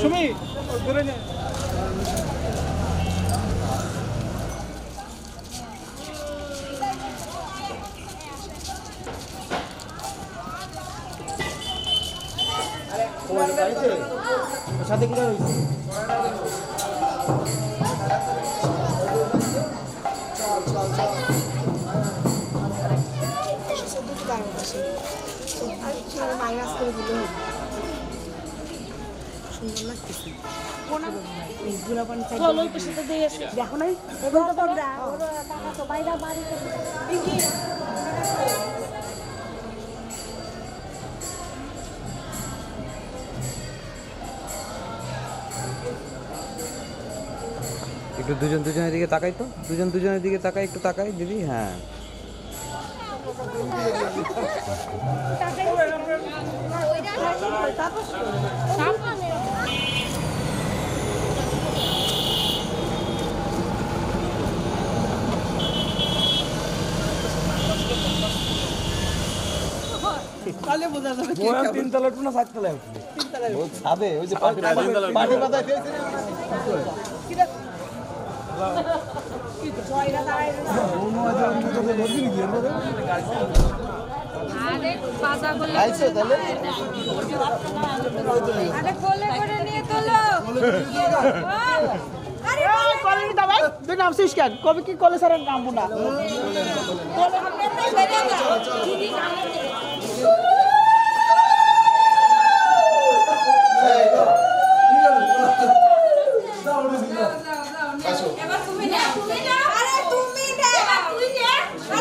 সুমি ধরে নে সুন্দর লাগতেছে। দেখো। নাই? এগুলো তোমরা টাকা তো বাইরে বাড়িতে একটু দুজন দুজনের দিকে তাকাই তো। দুজন দুজনের দিকে তাকাই একটু তাকাই দিদি হ্যাঁ। বোঝা যাবে কে বয়ান তিন তলা টু না চার তলায় তিনতলায় ও ছাদে ওই যে পাটি পাটি পাতায় পেয়েছে আরে বাজা বলে আইছে তাহলে? আরে কোলে করে নিয়ে তোলো। আরে এই, কলে নিতে ভাই তুই নামছিস কেন? কবে কি কলে স্যারের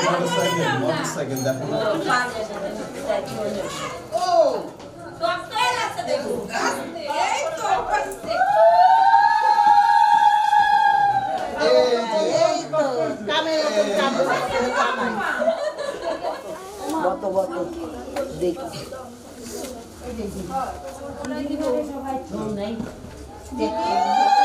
আরে তুমি নাও না সাইকেল দেখো ও ডক্টর আছে দেখো এই তো করছে শঙ্খ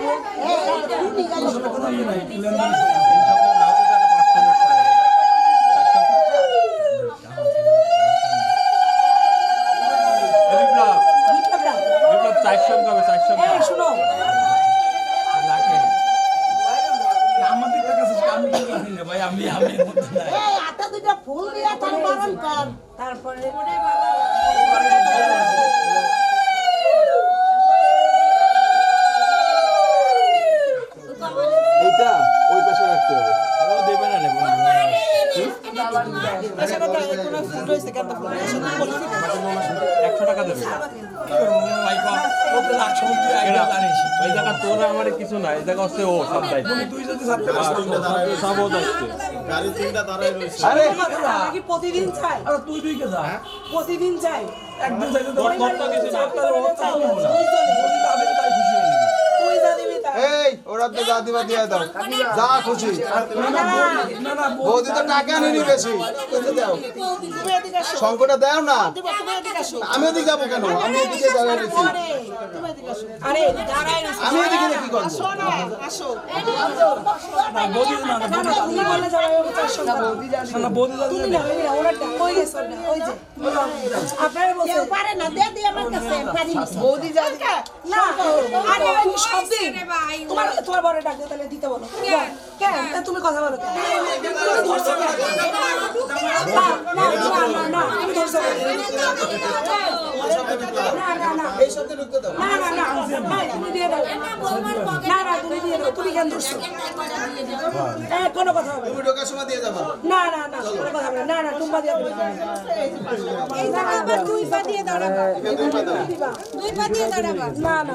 হাতে দুটো ফুল দিয়ে তারপরে এইটা ওই পাশে রাখতে হবে ও দেবে না নেব একশো টাকা দেবে এই জায়গা তোরা আমার কিছু না এই জায়গা হচ্ছে ও সব দায়িত্ব সব ও দায়িত্ব আরে কি প্রতিদিন চাই প্রতিদিন চাই তোর তোর তো কিছু না তুই যা তাই এই ওরা তো যা দিবা দিয়ে দাও। যা খুশি। বৌদি তো টাকা নিনি বেশি দাও তুমি এদিকে শঙ্কটা দাও না। আমি ওদিকে যাব কেন? আমি এদিকে দাঁড়িয়ে রয়েছি। তুমি এদিকে আসো আরে দাঁড়ায় না আমি এদিকে কি করব বৌদি তোমার তোমার বড় ডাক তাহলে দিতে বলো কেন তুমি কথা বলো কেন? কথা হবে না। তুমি ঢোকার সময় দিয়ে যাবা না, না, না, কোনো কথা হবে না। না, না, টুম্পা দিয়ে দেবে। এই জায়গা আবার দুই পা দিয়ে দাঁড়াবা দুই পা দাও দুই পা দিয়ে দাঁড়াবা না, না,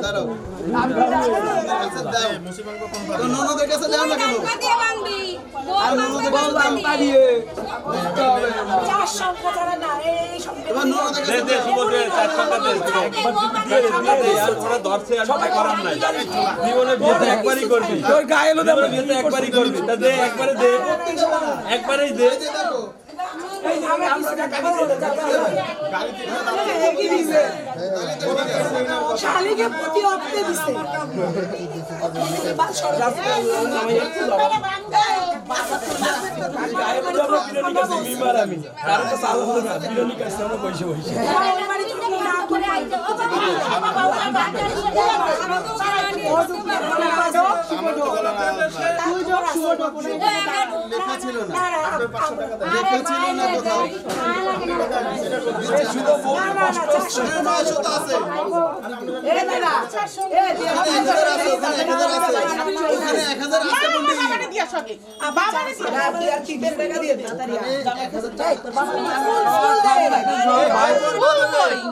ননদের কাছে দাও না কেন দিয়ে আর ননদের কাছে দাও চার সংখ্যা না, এই সংখ্যা- তোমার ননদের দে কাছে দে শুভ দে চার টাকা দে দিয়ে দে আর ওরা ধরছে আর করার নাই। জীবনে বিয়েতে একবারই করবি। তোর গায়ে এলো বিয়েতে একবারই করবি। তা দে একবারে দে। একবারেই দে। আমরা কিছু শালিকে প্রতি অপ্তে দিছে। বিমার লেখা ছিল না লেখা ছিল না কোথাও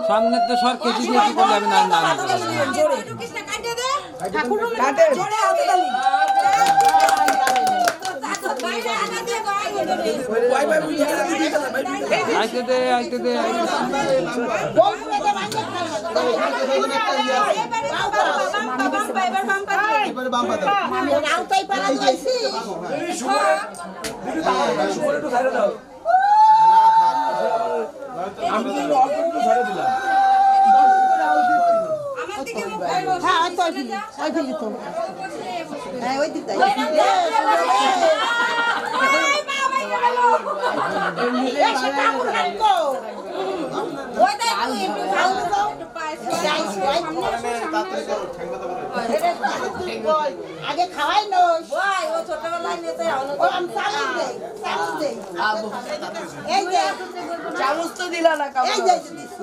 সামনে তো সর কেজি দিয়ে আমি না না কৃষ্ণ কাটে দে জোরে হাতে তালি বাইরে আগা দিয়ে ভাই আইতে দে আইতে দে হ্যাঁ তো ওই ফিলি তো। আগে খাওয়াই নই ও ছোটবেলায় নিতে এই যে চামচ তো দিলা না এই যে দিচ্ছি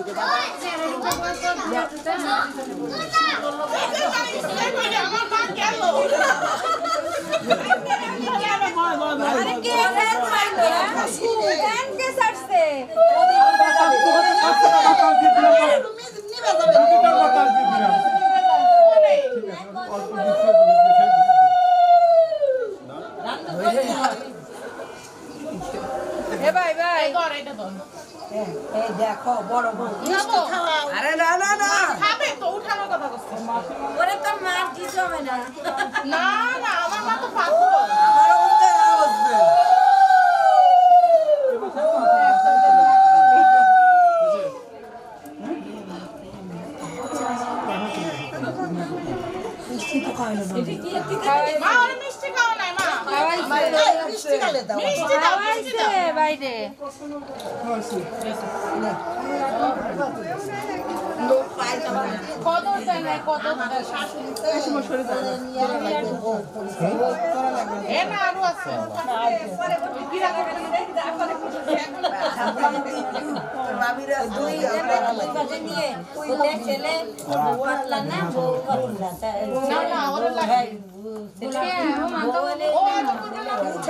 দেখো বড় বড় আরে না না না। ওরে তো মার দিছ হবে না। আমার আসবে মিষ্টি গালে দাও খাওয়াইছে বাইরে কত দেয়। না কত মামিরা দুই নিয়ে ছেলে পাতলা না না ওরা লাগাই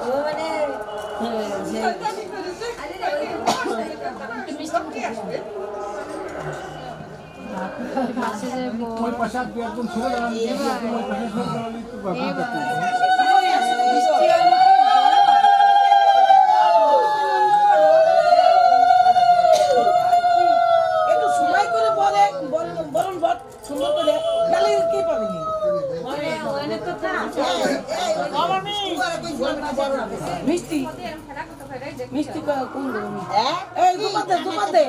ও মানে একটু এই দুপাতে দুপাতে।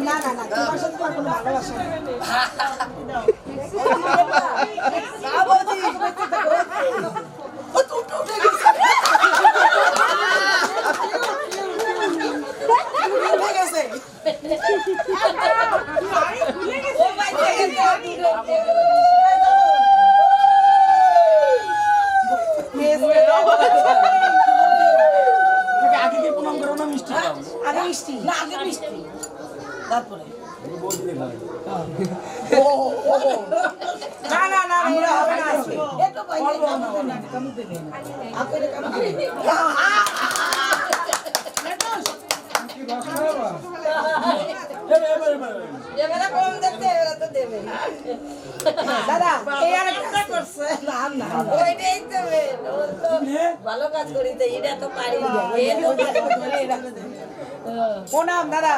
না না না তোমার সাথে কোনো ভালোবাসা নেই। উঠে গেছে আগে মিষ্টি না আগে মিষ্টি তারপরে ও, ও, ও। না না না এটা হবে না আজকে। একটু বাইরে কামড় দেবে না, কামড় দেবে না। আপনি কামড় দেবে না। তো দাদা না না তো মেন, তো ভালো কাজ করিতে এটা তো পারি না এ তো প্রণাম দাদা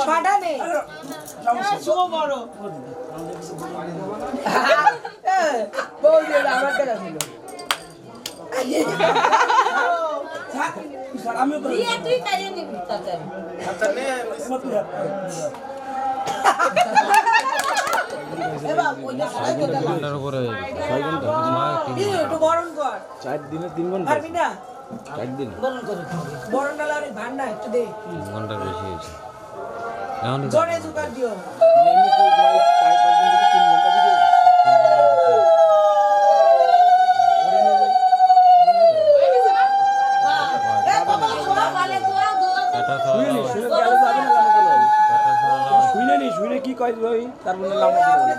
ছটা নেই শুভ বড় বউ আমার টাকা ছিল কেটে লাও। ঘণ্টার উপরে ছয় ঘণ্টা? চার দিনে তিন ঘণ্টা। দিন। ঘণ্টার বেশি হয়েছে। এখনই কয় ভাই? তারপরে লাম্বা আগুনে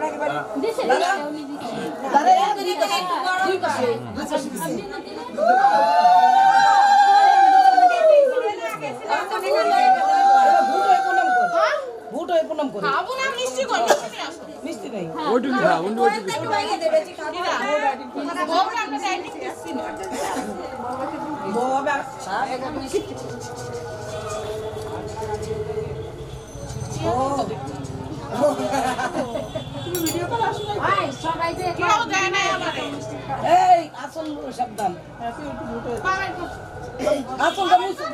তাপ দে তাপ দে আগুনে তো মন লাগে যাবে এই হ্যাঁ হয়ে হয়ে আসল সাবধান আসলটা মুছে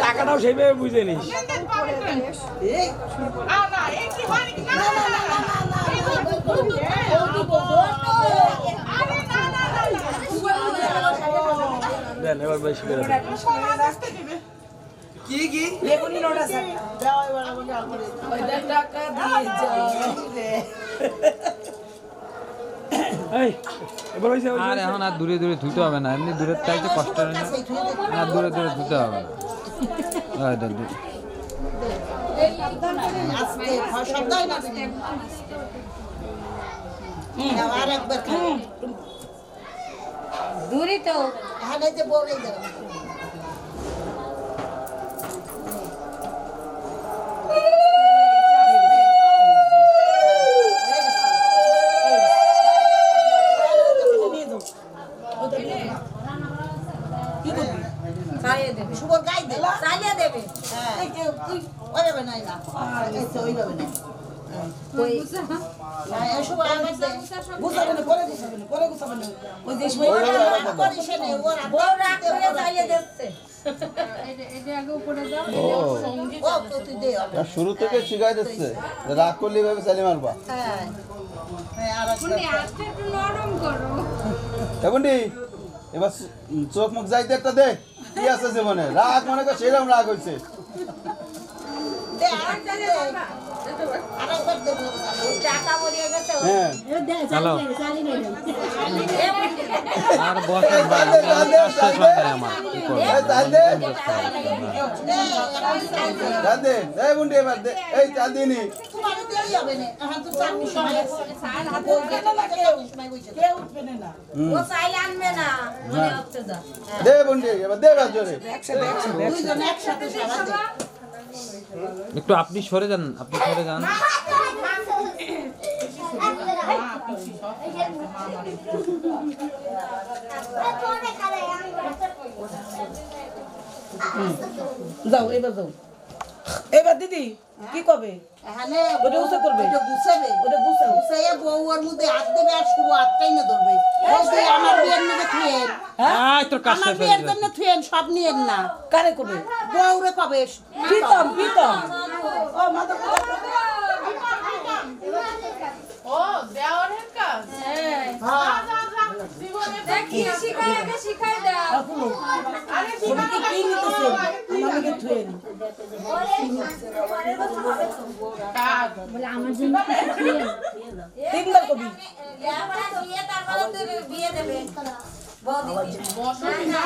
টাকাটাও সেইভাবে বুঝে নিস দেন এবার বেশি করে। কি কি? বেগুনি নোটা স্যার। ওইটা টাকা দিয়ে যাও এই এবার হয়েছে আর এখন আর দূরে দূরে ধুতে হবে না। এমনি দূরের চাইতে কষ্ট হয় না। আর দূরে দূরে ধুতে হবে না। ওই দূরই তো। যে বলে আর শুরু থেকে শিখাই দিচ্ছে রাগ করলে এভাবে চালি মারবা। হ্যাঁ। হ্যাঁ, আর একটা- এমনটি এবার চোখ মুখ যাইতে একটা দে কি আছে জীবনে? রাগ মনে কর সেরকম রাগ হয়েছে হ্যাঁ আর বসেন ভাই আমি আর শেষ আমার কি করব? দে। বুন্ডি এবার দে মনে একসাথে। একটু আপনি সরে যান আপনি সরে যান যাও এবার যাও এবার দিদি কি কবে এখানে ওটা উঁচু করবে? ওটা গুছাবে। ওটা গুছাইয়ে বউ ওর মধ্যে হাত দেবে আর শুভ হাতটাই না ধরবে। আমার বিয়ের মধ্যে আয় তোর কাজ আমার বিয়ের জন্য থুয়েন, সব নিয়েন না। কারে করবে? বউরে কবে? প্রীতম প্রীতম। ও মাথা ছবিতে কি নিতেছে আমাকে থুয়ে নি তিনবার কবি। বিয়ে তারপরে বিয়ে দেবে। বউ দিদি। না, না,